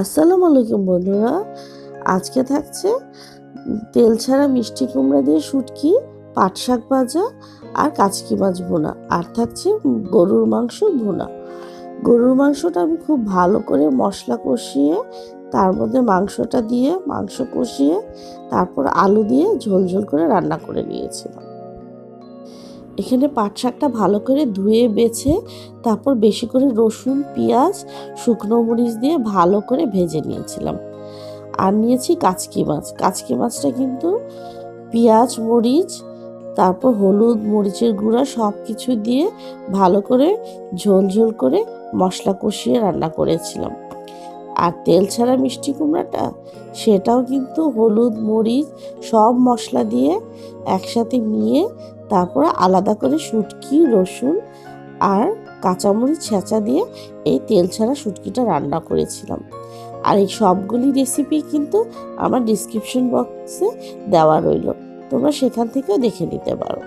আসসালামু আলাইকুম, বন্ধুরা। আজকে থাকছে তেল ছাড়া মিষ্টি কুমড়া দিয়ে শুটকি, পাট শাক ভাজা আর কাচকি মাছ ভুনা। আর থাকছে গরুর মাংস ভুনা। গরুর মাংসটা আমি খুব ভালো করে মশলা কষিয়ে, তার মধ্যে মাংসটা দিয়ে, মাংস কষিয়ে, তারপর আলু দিয়ে ঝোল ঝোল করে রান্না করে নিয়েছিলাম। এখানে পাট শাকটা ভালো করে ধুয়ে বেছে তারপর বেশি করে রসুন, পেঁয়াজ, শুকনো মরিচ দিয়ে ভালো করে ভেজে নিয়েছিলাম। আর নিয়েছি কাচকি মাছ। কাচকি মাছটা কিন্তু পেঁয়াজ, মরিচ, তারপর হলুদ, মরিচের গুঁড়া সব কিছু দিয়ে ভালো করে ঝোল ঝোল করে মশলা কষিয়ে রান্না করেছিলাম। আর তেল ছাড়া মিষ্টি কুমড়াটা, সেটাও কিন্তু হলুদ, মরিচ সব মশলা দিয়ে একসাথে নিয়ে তারপর আলাদা করে শুটকি, রসুন আর কাঁচামরিচ ছেঁচা দিয়ে এই তেল ছাড়া শুটকিটা রান্না করেছিলাম। আর এই সবগুলি রেসিপি কিন্তু আমার ডিসক্রিপশন বক্সে দেওয়া রইল। তোমরা সেখান থেকেও দেখে নিতে পারো।